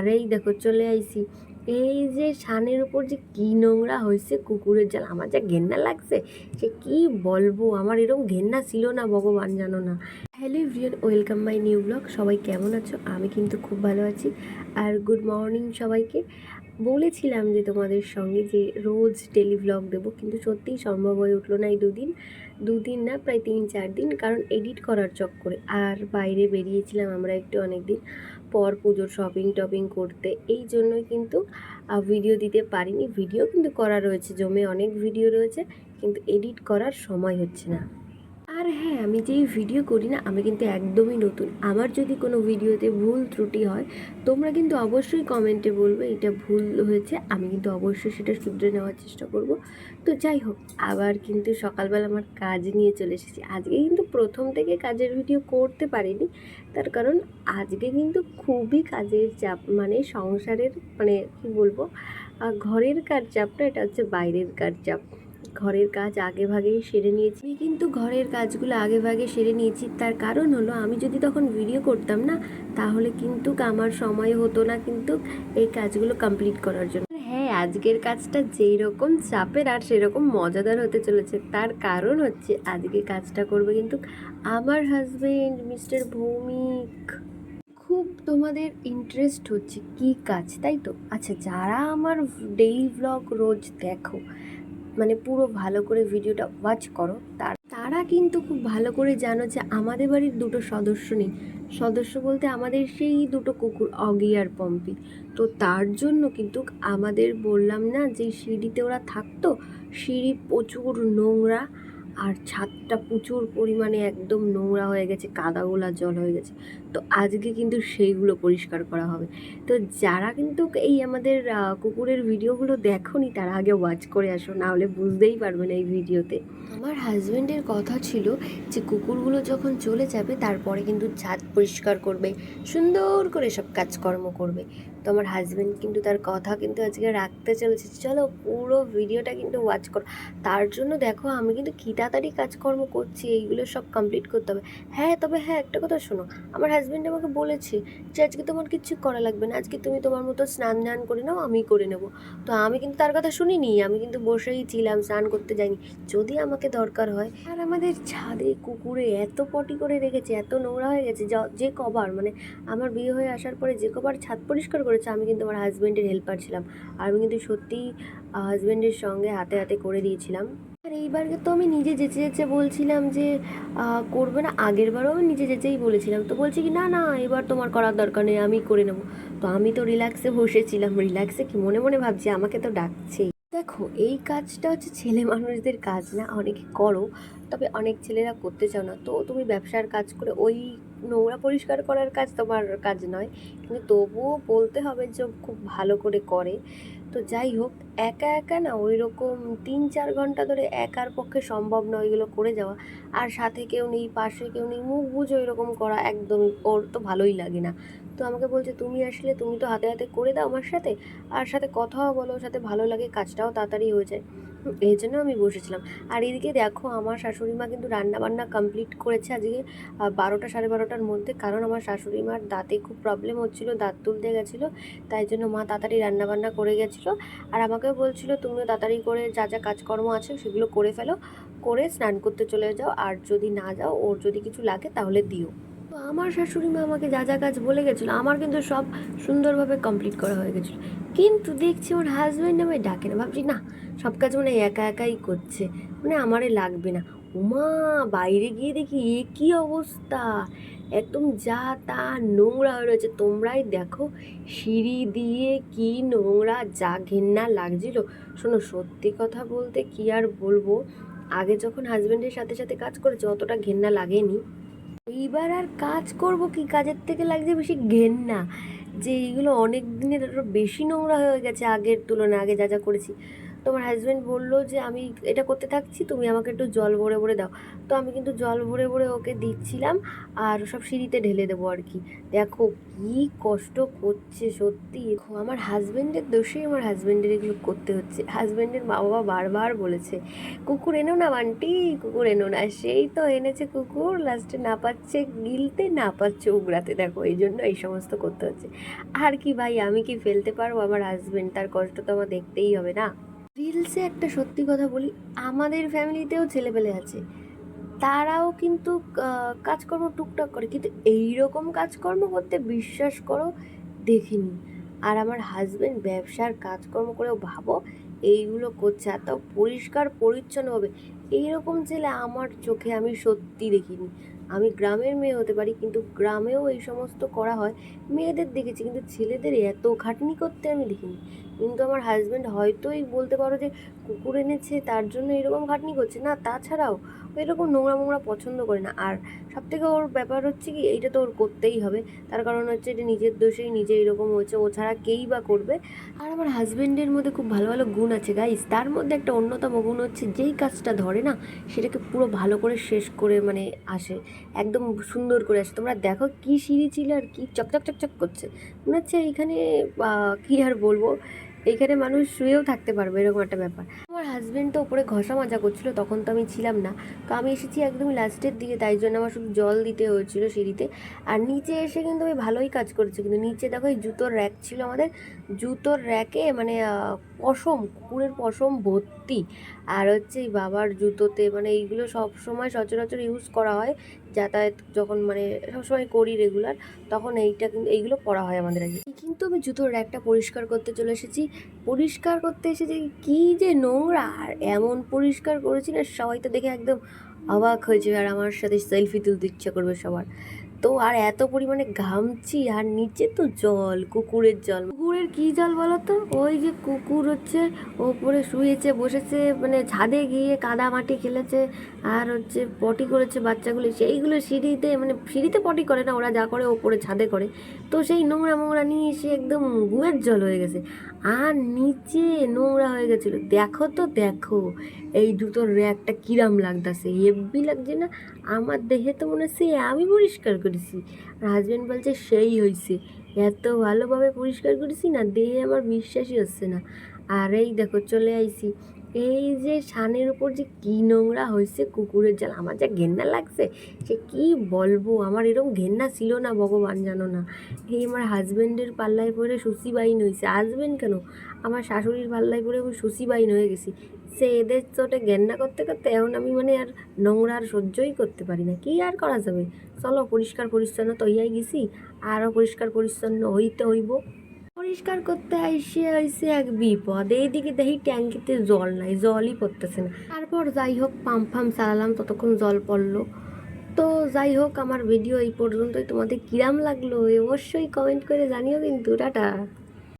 আর এই দেখো চলে আইছি। এই যে সানের উপর যে কি নোংরা হয়েছে কুকুরের জাল, আমার যা ঘেন্না লাগছে, সে কি বলব? আমার এরকম ঘেন্না ছিল না, ভগবান জানো না। Hello everyone, welcome my new blog. সবাই কেমন আছো? আমি কিন্তু খুব ভালো আছি। আর গুড মর্নিং সবাইকে। বলেছিলাম যে তোমাদের সঙ্গে যে রোজ ডেলি ব্লগ দেবো, কিন্তু সত্যিই সম্ভব হয়ে উঠল না এই দুদিন। দুদিন না, প্রায় তিন চার দিন, কারণ এডিট করার চক্করে। আর বাইরে বেরিয়েছিলাম আমরা একটু অনেক দিন পর পুজোর শপিং টপিং করতে। এই জন্যই কিন্তু ভিডিও দিতে পারিনি। ভিডিও কিন্তু করা রয়েছে, জমে অনেক ভিডিও রয়েছে, কিন্তু এডিট করার সময় হচ্ছে না। আর হ্যাঁ আমি যেই ভিডিও করি না, আমি কিন্তু একদমই নতুন। আমার যদি কোনো ভিডিওতে ভুল ত্রুটি হয়, তোমরা কিন্তু অবশ্যই কমেন্টে বলবে, এটা ভুল হয়েছে, আমি কিন্তু অবশ্যই সেটা শুধরে নেওয়ার চেষ্টা করব। তো যাই হোক, আবার কিন্তু সকালবেলা আমার কাজ নিয়ে চলে এসেছি। আজকে কিন্তু প্রথম থেকে কাজের ভিডিও করতে পারিনি, তার কারণ আজকে কিন্তু খুবই কাজের চাপ মানে সংসারের মানে কি বলব ঘরের কাজ চাপটা, এটা হচ্ছে বাইরের কাজ চাপ। ঘরের কাজ আগে ভাগেই সেরে নিয়েছি। কিন্তু ঘরের কাজগুলো আগে ভাগে সেরে নিয়েছি। তার কারণ হলো, আমি যদি তখন ভিডিও করতাম না, তাহলে কিন্তু আমার সময় হতো না কিন্তু এই কাজগুলো কমপ্লিট করার জন্য। হ্যাঁ আজকের কাজটা যেই রকম চাপের আর সেরকম মজাদার হতে চলেছে, তার কারণ হচ্ছে আজকে কাজটা করবে কিন্তু আমার হাজবেন্ড মিস্টার ভৌমিক। খুব তোমাদের ইন্টারেস্ট হচ্ছে কি কাজ, তাই তো? আচ্ছা যারা আমার ডেইলি ব্লগ রোজ দেখো মানে পুরো ভালো করে ভিডিওটা ওয়াচ করো। তার, তারা কিন্তু খুব ভালো করে জানো যে আমাদের বাড়ির দুটো সদস্য নেই। সদস্য বলতে আমাদের সেই দুটো কুকুর, অগি আর পম্পি। তো তার জন্য কিন্তু আমাদের বললাম না যে সিঁড়িতে ওরা থাকতো, সিঁড়ি প্রচুর নোংরা। আর ছাদটা প্রচুর পরিমাণে একদম নোংরা হয়ে গেছে কাদাগোলা জল হয়ে গেছে। তো আজকে কিন্তু সেইগুলো পরিষ্কার করা হবে। তো যারা কিন্তু এই আমাদের কুকুরের ভিডিওগুলো দেখোনি, তারা আগে ওয়াচ করে আসো, না হলে বুঝতেই পারবে না এই ভিডিওতে। আমার হাজব্যান্ডের কথা ছিল যে, কুকুরগুলো যখন চলে যাবে, তারপরে কিন্তু ছাদ পরিষ্কার করবে, সুন্দর করে সব কাজকর্ম করবে। তো আমার হাজব্যান্ড কিন্তু তার কথা কিন্তু আজকে রাখতে চলেছে। চলো পুরো ভিডিওটা কিন্তু ওয়াচ করো। তার জন্য দেখো আমি কিন্তু কী তাড়াতাড়ি কাজকর্ম করছি, এইগুলো সব কমপ্লিট করতে হবে। হ্যাঁ তবে হ্যাঁ একটা কথা শোনো। আমার হাজব্যান্ড আমাকে বলেছে যে, আজকে তোমার কিচ্ছু করা লাগবে না। আজকে তুমি তোমার মতো স্নান ধান করে নাও, আমি করে নেব। তো আমি কিন্তু তার কথা শুনিনি। আমি কিন্তু বসেই ছিলাম, স্নান করতে যাইনি। যদি আমাকে দরকার হয়, আর আমাদের ছাদে কুকুরে এত পটি করে রেখেছে, এত নোংরা হয়ে গেছে, যা- যে কবার মানে আমার বিয়ে হয়ে আসার পরে যে কবার ছাদ পরিষ্কার করেছে, আমি কিন্তু আমার হাজব্যান্ডের হেল্পার ছিলাম। আর আমি কিন্তু সত্যিই হাজব্যান্ডের সঙ্গে হাতে হাতে করে দিয়েছিলাম। আর এইবারকে তো আমি নিজে যেচে যেচে বলছিলাম যে করবে না আগের বারও আমি নিজে যেচেই বলেছিলাম। তো বলছি কি, না না, এবার তোমার করার দরকার নেই, আমি করে নেব। তো আমি তো রিল্যাক্সে বসেছিলাম রিল্যাক্সে কি মনে মনে ভাবছি, আমাকে তো ডাকছেই। দেখো, এই কাজটা হচ্ছে ছেলে মানুষদের কাজ না, অনেকে করো, তবে অনেক ছেলেরা করতে চাও না। তো তুমি ব্যবসার কাজ করে ওই নোংরা পরিষ্কার করার কাজ তোমার কাজ নয়। কিন্তু তবুও বলতে হবে যে খুব ভালো করে করে। তো যাই হোক, একা একা না ওই রকম তিন চার ঘণ্টা ধরে একার পক্ষে সম্ভব নয় ওইগুলো করে যাওয়া। আর সাথে কেউ নেই, পাশে কেউ নেই, মুখ বুঝে ওই রকম করা একদমই ওর তো ভালোই লাগে না। তো আমাকে বলছে, তুমি আসলে তুমি তো হাতে হাতে করে দাও আমার সাথে। আর সাথে কথাও বলো, সাথে ভালো লাগে, কাজটাও তাড়াতাড়ি হয়ে যায়। এই জন্য আমি বসেছিলাম। আর এদিকে দেখো, আমার শাশুড়ি মা কিন্তু রান্না বান্না কমপ্লিট করেছে আজকে বারোটা সাড়ে বারোটার মধ্যে। কারণ আমার শাশুড়ি মার দাঁতে খুব প্রবলেম হচ্ছিল, দাঁত তুলতে গেছিল, তাই জন্য মা তাড়াতাড়ি রান্না বান্না করে গেছিল। আর আমাকেও বলছিল, তুমিও তাড়াতাড়ি করে যা যা কাজকর্ম আছে সেগুলো করে ফেলো, করে স্নান করতে চলে যাও। আর যদি না যাও, ওর যদি কিছু লাগে তাহলে দিও। তো আমার শাশুড়ি মা আমাকে যা যা কাজ বলে গেছিল, আমার কিন্তু সব সুন্দরভাবে কমপ্লিট করা হয়ে গেছিল। কিন্তু দেখছি ওর হাজব্যান্ড আমায় ডাকে না, ভাবছি না, সব কাজ মানে একা একাই করছে মানে আমারে লাগবে না। উমা বাইরে গিয়ে দেখি এ কী অবস্থা, একদম যা তা নোংরা হয়ে রয়েছে। তোমরাই দেখো, সিঁড়ি দিয়ে কি নোংরা, যা ঘেন্না লাগছিল। শোনো, সত্যি কথা বলতে কি আর বলব, আগে যখন হাজব্যান্ডের সাথে সাথে কাজ করেছে, অতটা ঘেন্না লাগেনি। এইবার আর কাজ করব কি? কাজের থেকে লাগছে বেশি ঘেন্না। যে এইগুলো অনেক দিনের আরও বেশি নোংরা হয়ে গেছে আগের তুলনায়, আগে যা যা করেছি। তো আমার হাজব্যান্ড বলল যে, আমি এটা করতে থাকছি, তুমি আমাকে একটু জল ভরে ভরে দাও। তো আমি কিন্তু জল ভরে ভরে ওকে দিচ্ছিলাম আর সব সিঁড়িতে ঢেলে দেবো আর কি। দেখো কি কষ্ট করছে সত্যি। আমার হাজব্যান্ডের দোষেই আমার হাজব্যান্ডের এগুলো করতে হচ্ছে। হাজব্যান্ডের মা বাবা বারবার বলেছে, কুকুর এনো না বান্টি, কুকুর এনো না। সেই তো এনেছে কুকুর লাস্টে না পাচ্ছে, গিলতে না পাচ্ছে উগড়াতে। দেখো, এই জন্য এই সমস্ত করতে হচ্ছে। আর কি ভাই, আমি কি ফেলতে পারব? আমার হাজব্যান্ড তার কষ্ট তো আমার দেখতেই হবে না। রিলসে একটা সত্যি কথা বলি, আমাদের ফ্যামিলিতেও ছেলেপেলে আছে। তারাও কিন্তু কাজকর্ম টুকটাক করে, কিন্তু এই রকম কাজকর্ম করতে বিশ্বাস করো, দেখিনি। আর আমার হাজবেন্ড ব্যবসার কাজকর্ম করেও ভাবো, এইগুলো করছে এত পরিষ্কার পরিচ্ছন্নভাবে এইরকম ছেলে আমার চোখে আমি সত্যি দেখিনি। আমি গ্রামের মেয়ে হতে পারি, কিন্তু গ্রামেও এই সমস্ত করা হয়, মেয়েদের দেখেছি, কিন্তু ছেলেদের এত খাটনি করতে আমি দেখিনি। কিন্তু আমার হাজব্যান্ড হয়তোই বলতে পারো যে কুকুর এনেছে, তার জন্য এরকম খাটনি করছে। না, তাছাড়াও এরকম নোংরা মোংরা পছন্দ করে না। আর সব থেকে ওর ব্যাপার হচ্ছে কি, এইটা তো ওর করতেই হবে। তার কারণ হচ্ছে এটা নিজের দোষেই, নিজে এরকম হচ্ছে, ও ছাড়া কেই বা করবে। আর আমার হাজব্যান্ডের মধ্যে খুব ভালো ভালো গুণ আছে গাইস তার মধ্যে একটা অন্যতম গুণ হচ্ছে, যেই কাজটা ধরে না, সেটাকে পুরো ভালো করে শেষ করে মানে আসে। একদম সুন্দর করে আসে। তোমরা দেখো কি সিঁড়ি ছিল আর কি চকচক চকচক করছে। মনে হচ্ছে এইখানে কি আর বলব? এইখানে মানুষ শুয়েও থাকতে পারবে, এরকম একটা ব্যাপার। আমার হাজব্যান্ড তো ওপরে ঘষা মাজা করছিল, তখন তো আমি ছিলাম না। তো আমি এসেছি একদম লাস্টের দিকে, তাই জন্য আমার শুধু জল দিতে হয়েছিল সিঁড়িতে। আর নিচে এসে কিন্তু আমি ভালোই কাজ করেছি, কিন্তু নিচে দেখো এই জুতোর র্যাক ছিল আমাদের জুতোর র্যাকে মানে পশম, কুকুরের পশম ভর্তি। আর হচ্ছে বাবার জুতোতে মানে এইগুলো সব সময় সচরাচর ইউজ করা হয়। যাতায়াত যখন মানে সবসময় করি রেগুলার তখন এইটা কিন্তু এইগুলো পরা হয় আমাদের আগে। কিন্তু আমি জুতোর র্যাকটা পরিষ্কার করতে চলে এসেছি। পরিষ্কার করতে এসেছি কি যে নোংরা, আর এমন পরিষ্কার করেছি না, সবাই তো দেখে একদম অবাক হয়েছে। আর আমার সাথে সেলফি তুলতে ইচ্ছা করবে সবার। তো আর এত পরিমাণে ঘামছি, আর নিচে তো জল, কুকুরের জল। কুকুরের কি জল বলো তো? ওই যে কুকুর হচ্ছে, ওপরে শুয়েছে, বসেছে মানে ছাদে গিয়ে কাদা মাটি খেলেছে, আর হচ্ছে পটি করেছে বাচ্চাগুলো। সেইগুলো সিঁড়িতে মানে সিঁড়িতে পটি করে না, ওরা যা করে ওপরে ছাদে করে। তো সেই নোংরা মোংরা নিয়ে এসে একদম গুয়ের জল হয়ে গেছে। আর নিচে নোংরা হয়ে গেছিল। দেখো তো, দেখো, এই জুতোর র্যাকটা কিরাম লাগতেছে। হেব্বি লাগছে না? আমার দেহে তো মনে হচ্ছে আমি পরিষ্কার করেছি। আর হাজব্যান্ড বলছে, সেই হয়েছে এত ভালোভাবে পরিষ্কার করেছি না, দেহে আমার বিশ্বাসই হচ্ছে না। আর এই দেখো, চলে আইছি। এই যে সানের উপর যে কি নোংরা হয়েছে কুকুরের জাল, আমার যা ঘেন্না লাগছে, সে কি বলব? আমার এরকম ঘেন্না ছিল না ভগবান জানো না। এই আমার হাজব্যান্ডের পাল্লায় পড়ে সুসিবাইন হয়েছে হাজব্যান্ড কেন? আমার শাশুড়ির পাল্লায় পড়ে আমি সুসিবাইন হয়ে গেছি। সে এদের চোটে ঘেন্না করতে করতে এখন আমি মানে আর নোংরা আর সহ্যই করতে পারি না। কি আর করা যাবে? চলো, পরিষ্কার পরিচ্ছন্ন তো হইয়াই গেছি। আরও পরিষ্কার পরিচ্ছন্ন হইতে হইব। পরিষ্কার করতে আইসে আইসে এক বিপদ। এইদিকে দেখি ট্যাঙ্কিতে জল নাই, জলই পড়তেছে না। তারপর যাই হোক, পাম্প ফাম্প চালালাম, ততক্ষণ জল পড়ল। তো যাই হোক, আমার ভিডিও এই পর্যন্তই। তোমাদের কিরাম লাগল? অবশ্যই কমেন্ট করে জানিও কিন্তু। টাটা।